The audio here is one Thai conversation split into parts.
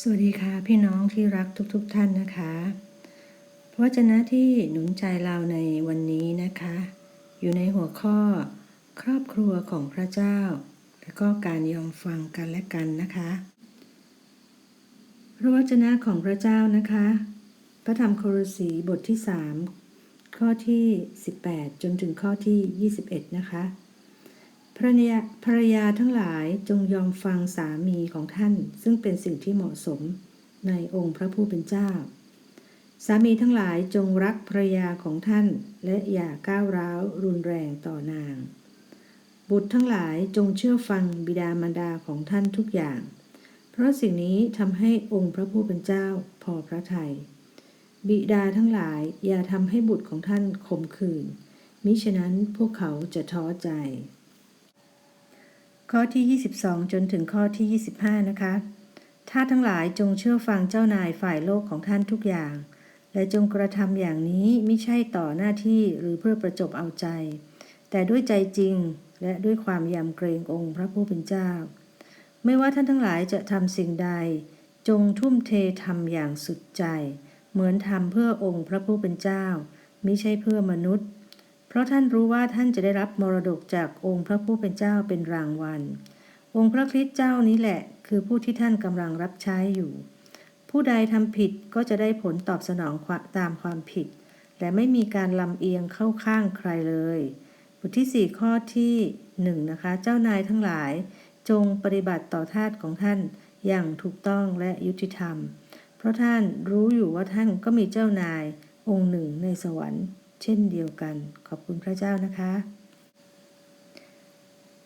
สวัสดีค่ะพี่น้องที่รักทุกๆทท่านนะคะ พระวจนะที่หนุนใจเราในวันนี้นะคะ อยู่ในหัวข้อ ครอบครัวของพระเจ้า และก็การยอมฟังกันและกันนะคะ พระวจนะของพระเจ้านะคะ พระธรรมโครสีบทที่ 3 ข้อที่ 18 จนถึงข้อที่ 21 นะคะ ภรรยาภรรยาทั้งหลายจงยอมฟังสามีของท่าน ซึ่งเป็นสิ่งที่เหมาะสมในองค์พระผู้เป็นเจ้า สามีทั้งหลายจงรักภรรยาของท่าน และอย่าก้าวร้าวรุนแรงต่อนาง บุตรทั้งหลายจงเชื่อฟังบิดามารดาของท่านทุกอย่าง เพราะสิ่งนี้ทำให้องค์พระผู้เป็นเจ้าพอพระทยัยบิดาทั้งหลายอย่าทำให้บุตรของท่านขมขื่นมิฉะนั้นพวกเขาจะท้อใจ ข้อที่ 22 จนถึงข้อที่ 25 นะคะถ้าทั้งหลายจงเชื่อฟังเจ้านายฝ่ายโลกของท่านทุกอย่าง และจงกระทำอย่างนี้ไม่ใช่ต่อหน้าที่หรือเพื่อประจบเอาใจ แต่ด้วยใจจริงและด้วยความยำเกรงองค์พระผู้เป็นเจ้า ไม่ว่าท่านทั้งหลายจะทำสิ่งใด จงทุ่มเททำอย่างสุดใจ เหมือนทำเพื่อองค์พระผู้เป็นเจ้า ไม่ใช่เพื่อมนุษย์ ราะท่านรู้ว่าท่านจะได้รับมรดกจากองค์พระผู้เป็นเจ้าเป็นรางวัล องค์พระคริสต์เจ้านี้แหละ คือผู้ที่ท่านกำลังรับใช้อยู่ ผู้ใดทำผิดก็จะได้ผลตอบสนองตามความผิด และไม่มีการลำเอียงเข้าข้างใครเลย บทที่ 4 ข้อที่1นะคะ เจ้านายทั้งหลาย จงปฏิบัติต่อทาสของท่านอย่างถูกต้องและยุติธรรม เพราะท่านรู้อยู่ว่าท่านก็มีเจ้านายองค์หนึ่งในสวรรค์ เช่นเดียวกัน ขอบคุณพระเจ้านะคะ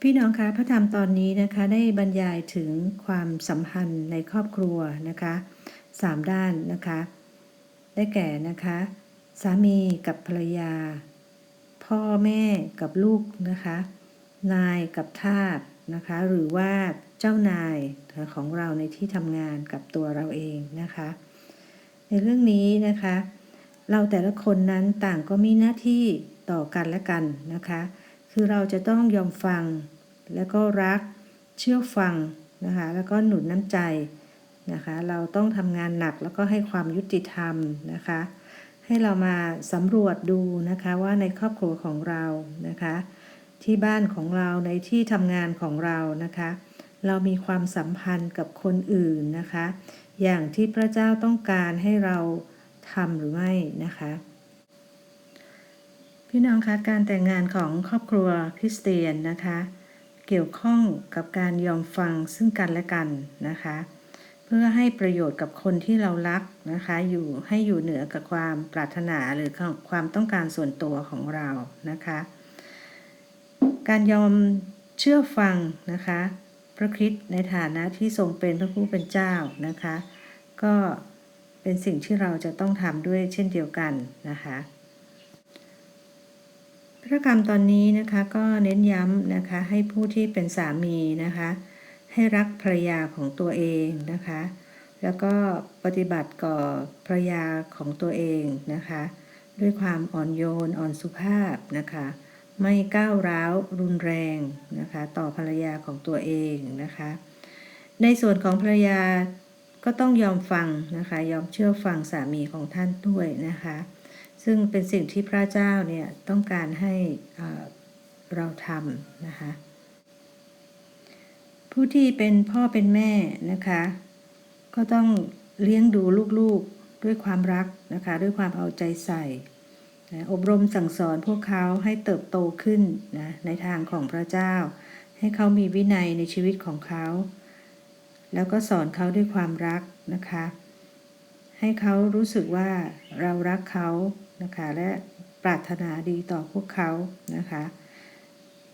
พี่น้องคะพระธรรมตอนนี้นะคะได้บรรยายถึงความสัมพันธ์ในครอบครัวนะคะสามด้านนะคะ ได้แก่นะคะ สามีกับภรรยา พ่อแม่กับลูกนะคะ นายกับทาสนะคะ หรือว่าเจ้านายของเราในที่ทำงานกับตัวเราเองนะคะ ในเรื่องนี้นะคะ เราแต่ละคนนั้นต่างก็มีหน้าที่ต่อกันและกันนะคะ คือเราจะต้องยอมฟัง แล้วก็รัก เชื่อฟังนะคะ แล้วก็หนุนน้ำใจนะคะ เราต้องทำงานหนักแล้วก็ให้ความยุติธรรมนะคะ ให้เรามาสำรวจดูนะคะว่าในครอบครัวของเรานะคะ ที่บ้านของเราในที่ทำงานของเรานะคะ เรามีความสัมพันธ์กับคนอื่นนะคะ อย่างที่พระเจ้าต้องการให้เรา ทำหรือไม่นะคะ พี่น้องคะการแต่งงานของครอบครัวคริสเตียนนะคะ เกี่ยวข้องกับการยอมฟังซึ่งกันและกันนะคะ เพื่อให้ประโยชน์กับคนที่เรารักนะคะ อยู่ให้อยู่เหนือกับความปรารถนาหรือความต้องการส่วนตัวของเรานะคะ การยอมเชื่อฟังนะคะ พระคริสต์ในฐานะที่ทรงเป็นพระผู้เป็นเจ้านะคะ ก็ เป็นสิ่งที่เราจะต้องทำด้วยเช่นเดียวกันนะคะพระกรรมตอนนี้นะคะก็เน้นย้ำนะคะให้ผู้ที่เป็นสามีนะคะ ให้รักภรรยาของตัวเองนะคะ แล้วก็ปฏิบัติก่อภรรยาของตัวเองนะคะ ด้วยความอ่อนโยนอ่อนสุภาพนะคะ ไม่ก้าวร้าวรุนแรงนะคะ ต่อภรรยาของตัวเองนะคะ ในส่วนของภรรยา ก็ต้องยอมฟังนะคะ ยอมเชื่อฟังสามีของท่านด้วยนะคะ ซึ่งเป็นสิ่งที่พระเจ้าเนี่ยต้องการให้เราทำนะคะ ผู้ที่เป็นพ่อเป็นแม่นะคะ ก็ต้องเลี้ยงดูลูกๆด้วยความรักนะคะ ด้วยความเอาใจใส่นะอบรมสั่งสอนพวกเขาให้เติบโตขึ้นนะในทางของพระเจ้า ให้เขามีวินัยในชีวิตของเขา แล้วก็สอนเขาด้วยความรักนะคะ ให้เขารู้สึกว่าเรารักเขานะคะ และปรารถนาดีต่อพวกเขานะคะ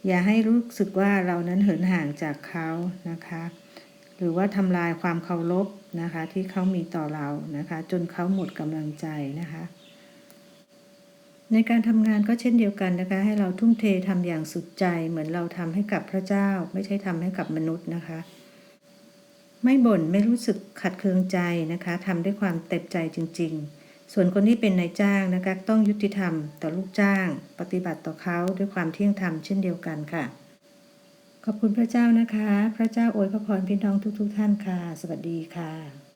อย่าให้รู้สึกว่าเรานั้นเหินห่างจากเขานะคะ หรือว่าทำลายความเคารพนะคะ ที่เขามีต่อเรานะคะ จนเขาหมดกำลังใจนะคะ ในการทำงานก็เช่นเดียวกันนะคะ ให้เราทุ่มเททำอย่างสุดใจเหมือนเราทำให้กับพระเจ้า ไม่ใช่ทำให้กับมนุษย์นะคะ ไม่บ่นไม่รู้สึกขัดเคืองใจนะคะทำด้วยความเต็มใจจริง ๆ ส่วนคนที่เป็นนายจ้างนะคะต้องยุติธรรมต่อลูกจ้าง ปฏิบัติต่อเขาด้วยความเที่ยงธรรมเช่นเดียวกันค่ะ ขอบคุณพระเจ้านะคะ พระเจ้าอวยพระพรพี่น้องทุกๆทท่านค่ะ สวัสดีค่ะ